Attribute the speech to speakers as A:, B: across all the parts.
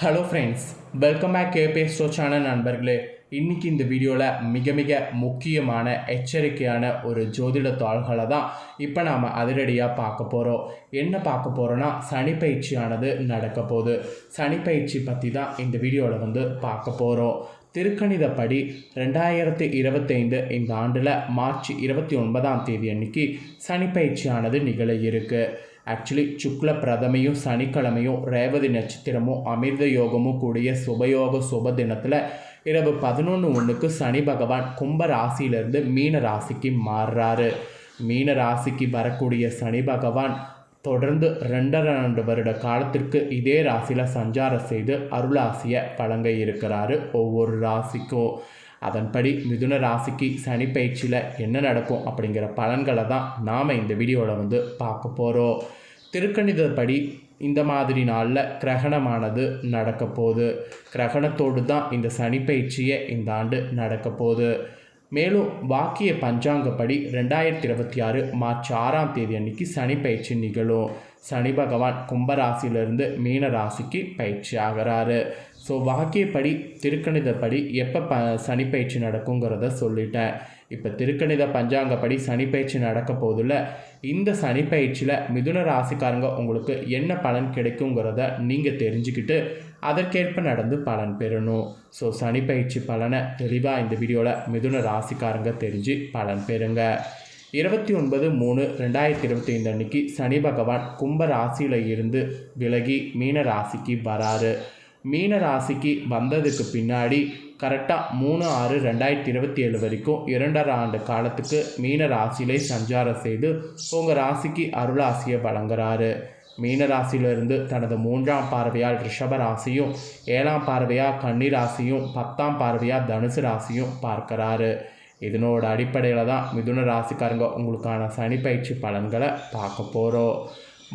A: Hello friends welcome back கேபே ஸ்டோ நண்பர்களே. இன்றைக்கி இந்த வீடியோவில் மிக மிக முக்கியமான எச்சரிக்கையான ஒரு ஜோதிட தாள்களை தான் இப்போ நாம் அதிரடியாக பார்க்க போகிறோம் என்ன பார்க்க போகிறோன்னா சனிப்பயிற்சியானது நடக்க போகுது. சனிப்பயிற்சி பற்றி தான் இந்த வீடியோவில் வந்து பார்க்க போகிறோம் திருக்கணிதப்படி ரெண்டாயிரத்தி இருபத்தைந்து இந்த ஆண்டில் மார்ச் இருபத்தி ஒன்பதாம் தேதி அன்னைக்கு சனிப்பயிற்சியானது நிகழ இருக்கு. ஆக்சுவலி சுக்ல பிரதமையும் சனிக்கிழமையும் ரேவதி நட்சத்திரமும் அமிர்த யோகமும் கூடிய சுபயோக சுப தினத்தில் இரவு பதினொன்று ஒன்றுக்கு சனி பகவான் கும்ப ராசியிலிருந்து மீன ராசிக்கு மாறுறாரு மீன ராசிக்கு வரக்கூடிய சனி பகவான் தொடர்ந்து ரெண்டரை ரெண்டு வருட காலத்திற்கு இதே ராசியில் சஞ்சாரம் செய்து அருளாசியை வழங்க இருக்கிறாரு ஒவ்வொரு ராசிக்கும் அதன்படி மிதுன ராசிக்கு சனி பயிற்சியில் என்ன நடக்கும் அப்படிங்கிற பலன்களை தான் நாம் இந்த வீடியோவில் வந்து பார்க்க போகிறோம் திருக்கணிதப்படி இந்த மாதிரி நாளில் கிரகணமானது நடக்க போகுது. கிரகணத்தோடு தான் இந்த சனி பயிற்சியே இந்த ஆண்டு நடக்க போகுது. மேலும் வாக்கிய பஞ்சாங்கப்படி ரெண்டாயிரத்தி இருபத்தி ஆறு மார்ச் ஆறாம் தேதி அன்னைக்கு சனி பயிற்சி நிகழும். சனி பகவான் கும்பராசியிலிருந்து மீன ராசிக்கு பயிற்சி ஆகிறாரு. ஸோ வாக்கியப்படி திருக்கணிதப்படி எப்போ ப சனிப்பயிற்சி நடக்குங்கிறத சொல்லிட்டேன் இப்போ திருக்கணித பஞ்சாங்கப்படி சனிப்பயிற்சி நடக்க போதில் இந்த சனிப்பயிற்சியில் மிதுன ராசிக்காரங்க உங்களுக்கு என்ன பலன் கிடைக்குங்கிறத நீங்கள் தெரிஞ்சுக்கிட்டு அதற்கேற்ப நடந்து பலன் பெறணும். ஸோ சனிப்பயிற்சி பலனை தெளிவாக இந்த வீடியோவில் மிதுன ராசிக்காரங்க தெரிஞ்சு பலன் பெறுங்க. இருபத்தி ஒன்பது மூணு ரெண்டாயிரத்தி இருபத்தி ஐந்து அன்னைக்கு சனி பகவான் கும்ப ராசியில் இருந்து விலகி மீன ராசிக்கு வராரு. மீன ராசிக்கு வந்ததுக்கு பின்னாடி கரெக்டாக மூணு ஆறு ரெண்டாயிரத்தி இருபத்தி ஏழு வரைக்கும் இரண்டரை ஆண்டு காலத்துக்கு மீன ராசியிலே சஞ்சாரம் செய்து உங்கள் ராசிக்கு அருளாசியை வழங்குறாரு. மீனராசியிலிருந்து தனது மூன்றாம் பார்வையால் ரிஷப ராசியும் ஏழாம் பார்வையாக கன்னி ராசியும் பத்தாம் பார்வையாக தனுசு ராசியும் பார்க்குறாரு. இதனோட அடிப்படையில் தான் மிதுன ராசிக்காரங்க உங்களுக்கான சனி பயிற்சி பலன்களை பார்க்க போகிறோம்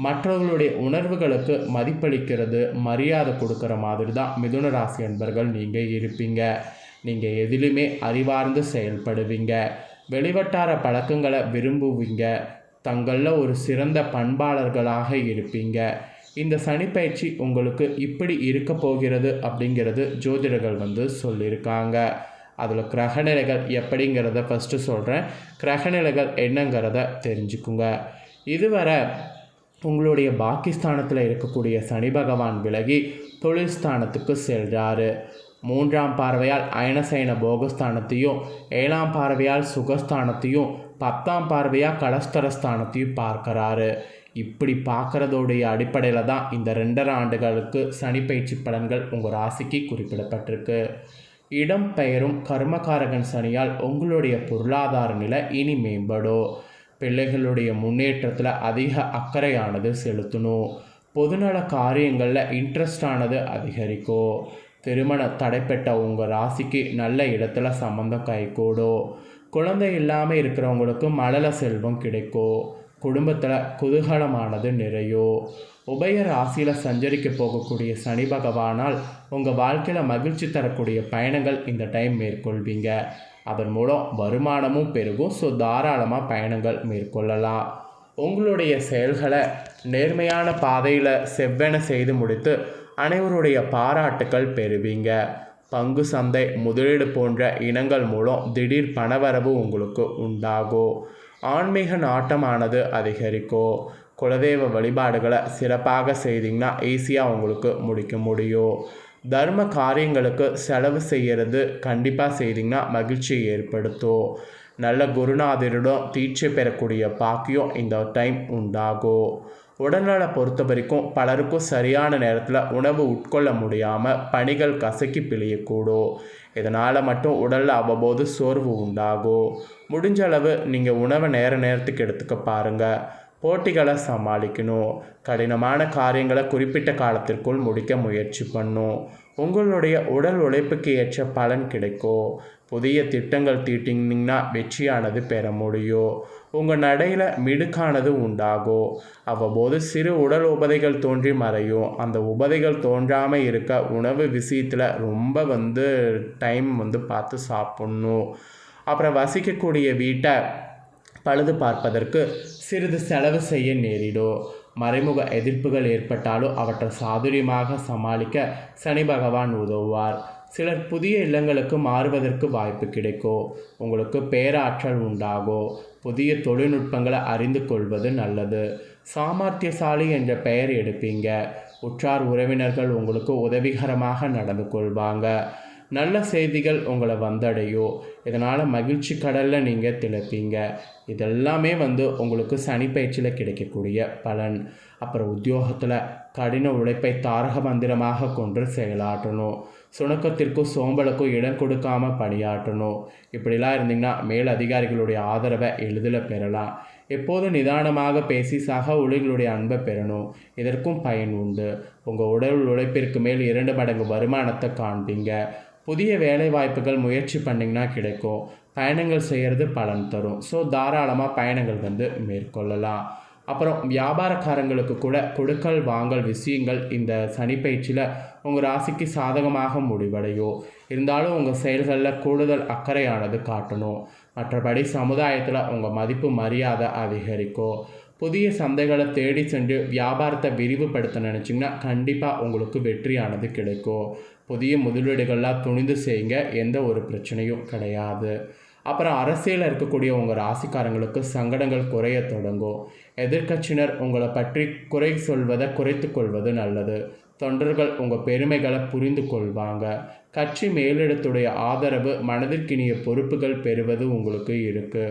A: மற்றவர்களுடைய உணர்வுகளுக்கு மதிப்பளிக்கிறது மரியாதை கொடுக்குற மாதிரி தான் மிதுன ராசி என்பர்கள் நீங்கள் இருப்பீங்க. நீங்கள் எதிலுமே அறிவார்ந்து செயல்படுவீங்க. வெளிவட்டார பழக்கங்களை விரும்புவீங்க. தங்களில் ஒரு சிறந்த பண்பாளர்களாக இருப்பீங்க. இந்த சனிப்பயிற்சி உங்களுக்கு இப்படி இருக்க போகிறது அப்படிங்கிறது ஜோதிடர்கள் வந்து சொல்லியிருக்காங்க. அதில் கிரகநிலைகள் எப்படிங்கிறத ஃபஸ்ட்டு சொல்கிறேன் கிரகநிலைகள் என்னங்கிறத தெரிஞ்சுக்குங்க. இதுவரை உங்களுடைய பாக்கிஸ்தானத்தில் இருக்கக்கூடிய சனி பகவான் விலகி தொழில் ஸ்தானத்துக்கு செல்கிறாரு மூன்றாம் பார்வையால் அயனசைன போகஸ்தானத்தையும் ஏழாம் பார்வையால் சுகஸ்தானத்தையும் பத்தாம் பார்வையாக கலஸ்தரஸ்தானத்தையும் பார்க்கறாரு. இப்படி பார்க்குறதோடைய அடிப்படையில் தான் இந்த ரெண்டரை ஆண்டுகளுக்கு சனி பயிற்சி பலன்கள் உங்கள் ராசிக்கு குறிப்பிடப்பட்டிருக்கு. இடம் பெயரும் கர்மகாரகன் சனியால் உங்களுடைய பொருளாதார நிலை இனி மேம்படும். பிள்ளைகளுடைய முன்னேற்றத்தில் அதிக அக்கறையானது செலுத்தணும். பொதுநல காரியங்களில் இன்ட்ரெஸ்டானது அதிகரிக்கும். திருமண தடைப்பட்ட உங்கள் ராசிக்கு நல்ல இடத்துல சம்மந்தம் கைகூடும். குழந்தை இல்லாமல் இருக்கிறவங்களுக்கு மழல செல்வம் கிடைக்கும். குடும்பத்தில் குதூகலமானது நிறையும். உபய ராசியில் சஞ்சரிக்க போகக்கூடிய சனி பகவானால் உங்கள் வாழ்க்கையில் மகிழ்ச்சி தரக்கூடிய பயணங்கள் இந்த டைம் மேற்கொள்வீங்க. அதன் மூலம் வருமானமும் பெருகும். ஸோ தாராளமாக பயணங்கள் மேற்கொள்ளலாம். உங்களுடைய செயல்களை நேர்மையான பாதையில் செவ்வென செய்து முடித்து அனைவருடைய பாராட்டுக்கள் பெறுவீங்க. பங்கு சந்தை முதலீடு போன்ற இனங்கள் மூலம் திடீர் பணவரவு உங்களுக்கு உண்டாகும் ஆன்மீக நாட்டமானது அதிகரிக்கும் குலதெய்வ வழிபாடுகளை சிறப்பாக செய்தீங்கன்னா ஈஸியாக உங்களுக்கு முடிக்க முடியும். தர்ம காரியங்களுக்கு செலவு செய்கிறது கண்டிப்பாக செய்தீங்கன்னா மகிழ்ச்சியை ஏற்படுத்தும். நல்ல குருநாதரிடம் தீட்சை பெறக்கூடிய பாக்கியம் இந்த டைம் உண்டாகும். உடல்நலை பொறுத்த வரைக்கும் பலருக்கும் சரியான நேரத்தில் உணவு உட்கொள்ள முடியாமல் பணிகள் கசக்கி பிழியக்கூடும். இதனால் மட்டும் உடலில் அவ்வப்போது சோர்வு உண்டாகும். முடிஞ்ச அளவு நீங்கள் உணவை நேர நேரத்துக்கு எடுத்துக்க பாருங்கள் போட்டிகளை சமாளிக்கணும். கடினமான காரியங்களை குறிப்பிட்ட காலத்திற்குள் முடிக்க முயற்சி பண்ணும். உங்களுடைய உடல் உழைப்புக்கு ஏற்ற பலன் கிடைக்கும் புதிய திட்டங்கள் தீட்டிங்கன்னா வெற்றியானது பெற முடியும் உங்கள் நடையில் மிடுக்கானது உண்டாகும் அவ்வப்போது சிறு உடல் உபதைகள் தோன்றி மறையும். அந்த உபதைகள் தோன்றாமல் இருக்க உணவு விஷயத்தில் ரொம்ப வந்து டைம் வந்து பார்த்து சாப்பிட்ணும். அப்புறம் வசிக்கக்கூடிய வீட்டை பழுது பார்ப்பதற்கு சிறிது செலவு செய்ய நேரிடும். மறைமுக எதிர்ப்புகள் ஏற்பட்டாலும் அவற்றை சாதுரியமாக சமாளிக்க சனி பகவான் உதவுவார். சிலர் புதிய இல்லங்களுக்கு மாறுவதற்கு வாய்ப்பு கிடைக்கும் உங்களுக்கு பேராற்றல் உண்டாகும் புதிய தொழில்நுட்பங்களை அறிந்து கொள்வது நல்லது. சாமர்த்தியசாலி என்ற பெயர் எடுப்பீங்க. உற்றார் உறவினர்கள் உங்களுக்கு உதவிகரமாக நடந்து கொள்வாங்க. நல்ல செய்திகள் உங்களை வந்தடையும் இதனால் மகிழ்ச்சி கடலில் நீங்கள் திளப்பீங்க. இதெல்லாமே வந்து உங்களுக்கு சனி பயிற்சியில் கிடைக்கக்கூடிய பலன். அப்புறம் உத்தியோகத்தில் கடின உழைப்பை தாரக மந்திரமாக கொண்டு செயலாற்றணும். சுணக்கத்திற்கும் சோம்பலுக்கும் இடம் கொடுக்காம பணியாற்றணும். இப்படிலாம் இருந்தீங்கன்னா மேல் அதிகாரிகளுடைய ஆதரவை எளிதில் பெறலாம். எப்போதும் நிதானமாக பேசி சக ஊழியர்களுடைய அன்பை பெறணும். இதற்கும் பயன் உண்டு. உங்கள் உடல் உழைப்பிற்கு மேல் இரண்டு மடங்கு வருமானத்தை காண்பீங்க. புதிய வேலைவாய்ப்புகள் முயற்சி பண்ணிங்கன்னா கிடைக்கும். பயணங்கள் செய்கிறது பலன் தரும். ஸோ தாராளமாக பயணங்கள் வந்து மேற்கொள்ளலாம். அப்புறம் வியாபாரக்காரங்களுக்கு கூட கொடுக்கல் வாங்கல் விஷயங்கள் இந்த சனிப்பயிற்சியில் உங்கள் ராசிக்கு சாதகமாக முடிவடையும். இருந்தாலும் உங்கள் செயல்களில் கூடுதல் அக்கறையானது காட்டணும். மற்றபடி சமுதாயத்தில் உங்கள் மதிப்பு மரியாதை அதிகரிக்கும். புதிய சந்தைகளை தேடி சென்று வியாபாரத்தை விரிவுபடுத்த நினச்சிங்கன்னா கண்டிப்பாக உங்களுக்கு வெற்றியானது கிடைக்கும். புதிய முதலீடுகள்லாம் துணிந்து செய்யுங்க. எந்த ஒரு பிரச்சனையும் கிடையாது. அப்புறம் அரசியலில் இருக்கக்கூடிய உங்கள் ராசிக்காரங்களுக்கு சங்கடங்கள் குறைய தொடங்கும். எதிர்க்கட்சியினர் உங்களை பற்றி குறை சொல்வதை குறைத்து கொள்வது நல்லது. தொண்டர்கள் உங்கள் பெருமைகளை புரிந்து கொள்வாங்க. கட்சி மேலிடத்துடைய ஆதரவு மனதிற்கினிய பொறுப்புகள் பெறுவது உங்களுக்கு இருக்குது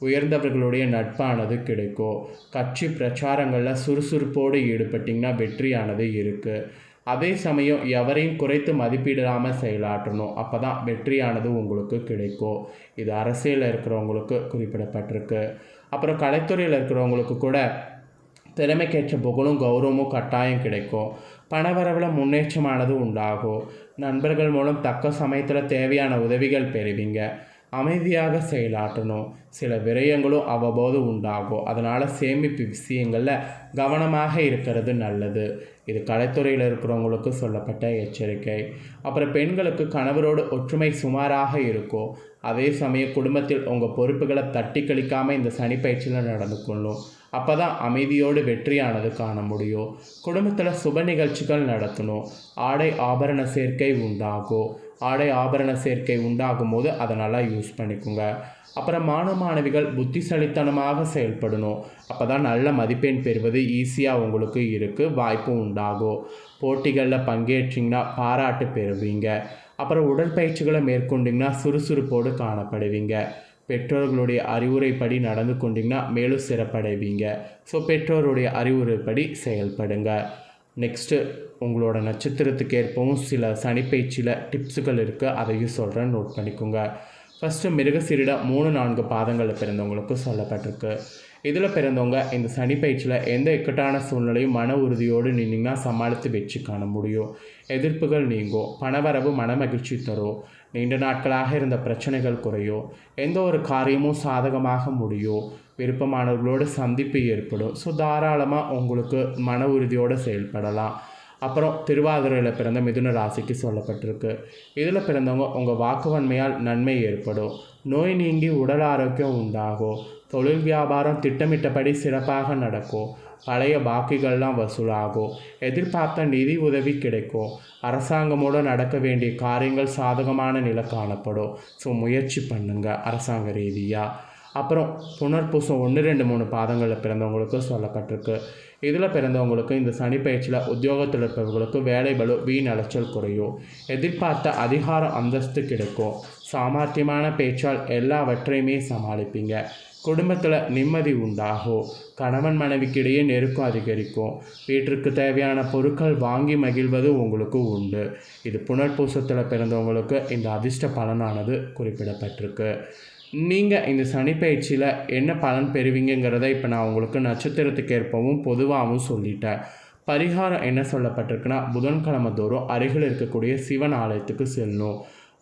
A: உயர்ந்தவர்களுடைய நட்பானது கிடைக்கும் கட்சி பிரச்சாரங்களில் சுறுசுறுப்போடு ஈடுபட்டிங்கன்னா வெற்றியானது இருக்குது அதே சமயம் எவரையும் குறைத்து மதிப்பிடாமல் செயலாற்றணும். அப்போ தான் வெற்றியானது உங்களுக்கு கிடைக்கும் இது அரசியலில் இருக்கிறவங்களுக்கு குறிப்பிடப்பட்டிருக்கு. அப்புறம் கலைத்துறையில் இருக்கிறவங்களுக்கு கூட திறமைக்கேற்ற புகழும் கௌரவமும் கட்டாயம் கிடைக்கும் பணவரவில் முன்னேற்றமானது உண்டாகும் நண்பர்கள் மூலம் தக்க சமயத்தில் தேவையான உதவிகள் பெறுவீங்க. அமைதியாக செயலாற்றணும். சில விரயங்களும் அவ்வப்போது உண்டாகும். அதனால் சேமிப்பு விஷயங்களில் கவனமாக இருக்கிறது நல்லது. இது கலைத்துறையில் இருக்கிறவங்களுக்கு சொல்லப்பட்ட எச்சரிக்கை. அப்புறம் பெண்களுக்கு கணவரோடு ஒற்றுமை சுமாராக இருக்கும். அதே சமயம் குடும்பத்தில் உங்கள் பொறுப்புகளை தட்டி கழிக்காமல் இந்த சனிப்பயிற்சியில் நடந்து கொள்ளும் அப்போ தான் அமைதியோடு வெற்றியானது காண முடியும் குடும்பத்தில் சுப நிகழ்ச்சிகள் நடத்தணும். ஆடை ஆபரண சேர்க்கை உண்டாகும் ஆடை ஆபரண சேர்க்கை உண்டாகும் போது அதை நல்லா யூஸ் பண்ணிக்கோங்க. அப்புறம் மாணவ மாணவிகள் புத்திசாலித்தனமாக செயல்படணும். அப்போ தான் நல்ல மதிப்பெண் பெறுவது ஈஸியாக உங்களுக்கு இருக்குது வாய்ப்பும் உண்டாகும் போட்டிகளில் பங்கேற்றிங்கன்னா பாராட்டு பெறுவீங்க. அப்புறம் உடற்பயிற்சிகளை மேற்கொண்டிங்கன்னா சுறுசுறுப்போடு காணப்படுவீங்க. பெற்றோர்களுடைய அறிவுரைப்படி நடந்து கொண்டிங்கன்னா மேலும் சிறப்படைவீங்க. ஸோ பெற்றோருடைய அறிவுரைப்படி செயல்படுங்க. நெக்ஸ்ட்டு உங்களோட நட்சத்திரத்துக்கு ஏற்பவும் சில சனிப்பயிற்சியில் டிப்ஸுகள் இருக்குது அதையும் சொல்கிறேன் நோட் பண்ணிக்கோங்க. ஃபஸ்ட்டு மிருகசீரிட மூணு நான்கு பாதங்களில் பிறந்தவங்களுக்கு சொல்லப்பட்டிருக்கு. இதில் பிறந்தவங்க இந்த சனி பயிற்சியில் எந்த இக்கட்டான சூழ்நிலையும் மன உறுதியோடு நின்னீங்கன்னா சமாளித்து வெற்றி காண முடியும். எதிர்ப்புகள் நீங்கும். பணவரவு மனமகிழ்ச்சி தரும். நீண்ட நாட்களாக இருந்த பிரச்சனைகள் குறையும் எந்த ஒரு காரியமும் சாதகமாக முடியும் விருப்பமானவர்களோட சந்திப்பு ஏற்படும். ஸோ தாராளமாக உங்களுக்கு மன உறுதியோடு செயல்படலாம். அப்புறம் திருவாதிரையில் பிறந்த மிதுன ராசிக்கு சொல்லப்பட்டிருக்கு. இதில் பிறந்தவங்க உங்கள் வாக்குவன்மையால் நன்மை ஏற்படும். நோய் நீங்கி உடல் ஆரோக்கியம் உண்டாகும். தொழில் வியாபாரம் திட்டமிட்டபடி சிறப்பாக நடக்கும் பழைய பாக்கிகள்லாம் வசூலாகும் எதிர்பார்த்த நிதி உதவி கிடைக்கும் அரசாங்கமோடு நடக்க வேண்டிய காரியங்கள் சாதகமான நிலை காணப்படும் ஸோ முயற்சி பண்ணுங்கள் அரசாங்க ரீதியாக அப்புறம் புனர்பூசம் ஒன்று ரெண்டு மூணு பாதங்களில் பிறந்தவங்களுக்கு சொல்லப்பட்டிருக்கு. இதில் பிறந்தவங்களுக்கு இந்த சனி பயிற்சியில் உத்தியோகத்தில் இருப்பவர்களுக்கு வேலை பலு வீண் அலைச்சல் குறையும் எதிர்பார்த்த அதிகாரம் அந்தஸ்து கிடைக்கும் சாமர்த்தியமான பேச்சால் எல்லாவற்றையுமே சமாளிப்பீங்க. குடும்பத்தில் நிம்மதி உண்டாகும் கணவன் மனைவிக்கிடையே நெருக்கம் அதிகரிக்கும் வீட்டிற்கு தேவையான பொருட்கள் வாங்கி மகிழ்வது உங்களுக்கு உண்டு. இது புனர்பூசத்தில் பிறந்தவங்களுக்கு இந்த அதிர்ஷ்ட பலனானது குறிப்பிடப்பட்டிருக்கு. நீங்கள் இந்த சனிப்பயிற்சியில் என்ன பலன் பெறுவீங்கிறத இப்போ நான் உங்களுக்கு நட்சத்திரத்துக்கு ஏற்பவும் பொதுவாகவும் சொல்லிட்டேன். பரிகாரம் என்ன சொல்லப்பட்டிருக்குன்னா புதன்கிழமை தோறும் அருகில் இருக்கக்கூடிய சிவன் ஆலயத்துக்கு செல்லணும்.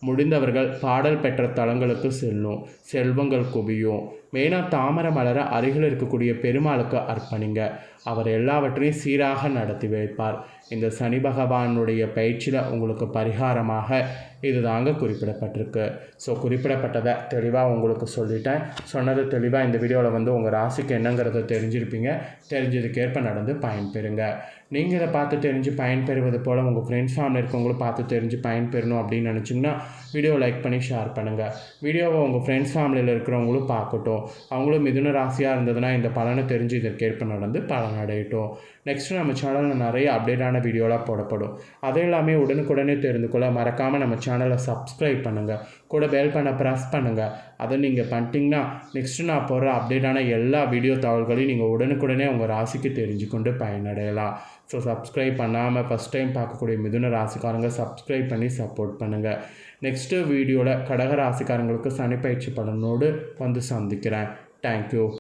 A: முடிந்தவர்கள் பாடல் பெற்ற தலங்களுக்கு செல்லும் செல்வங்கள் குவியும். மெயினாக தாமரை மலரை அருகில் இருக்கக்கூடிய பெருமாளுக்கு அர்ப்பணிங்க. அவர் எல்லாவற்றையும் சீராக நடத்தி வைப்பார். இந்த சனி பகவானுடைய பயிற்சியில் உங்களுக்கு பரிகாரமாக இது தாங்க குறிப்பிடப்பட்டிருக்கு. ஸோ குறிப்பிடப்பட்டதை தெளிவாக உங்களுக்கு சொல்லிட்டேன். சொன்னது தெளிவாக இந்த வீடியோவில் வந்து உங்கள் ராசிக்கு என்னங்கிறத தெரிஞ்சிருப்பீங்க. தெரிஞ்சதுக்கேற்ப நடந்து பயன்பெறுங்க. நீங்கள் இதை பார்த்து தெரிஞ்சு பயன்பெறுவது போல் உங்கள் ஃப்ரெண்ட்ஸ் ஃபேமிலி இருக்கவங்களும் பார்த்து தெரிஞ்சு பயன்பெறணும் அப்படின்னு நினச்சிங்கன்னா வீடியோ லைக் பண்ணி ஷேர் பண்ணுங்கள் வீடியோவை உங்கள் ஃப்ரெண்ட்ஸ் ஃபேமிலியில் இருக்கிறவங்களும் பார்க்கட்டும். அவங்களும் மிதுன ராசியாக இருந்ததுன்னா இந்த பலனை தெரிஞ்சு இதற்கேற்ப நடந்து பலன் அடையட்டும். நெக்ஸ்ட்டு நம்ம சேனலில் நிறைய அப்டேட்டான வீடியோலாம் போடப்படும். அதை எல்லாமே உடனுக்குடனே தெரிந்து கொள்ள மறக்காமல் நம்ம சேனலை சப்ஸ்கிரைப் பண்ணுங்கள் கூட பெல் பண்ண ப்ரெஸ் பண்ணுங்கள் அதை நீங்கள் பண்ணிட்டீங்கன்னா நெக்ஸ்ட்டு நான் போடுற அப்டேட்டான எல்லா வீடியோ தகவல்களையும் நீங்கள் உடனுக்குடனே உங்கள் ராசிக்கு தெரிஞ்சுக்கொண்டு பயனடையலாம். ஸோ சப்ஸ்கிரைப் பண்ணாமல் ஃபஸ்ட் டைம் பார்க்கக்கூடிய மிதுன ராசிக்காரங்க சப்ஸ்கிரைப் பண்ணி சப்போர்ட் பண்ணுங்கள் நெக்ஸ்ட்டு வீடியோவில் கடகராசிக்காரங்களுக்கு சனிப்பயிற்சி பலனோடு வந்து சந்திக்கிறேன். தேங்க்யூ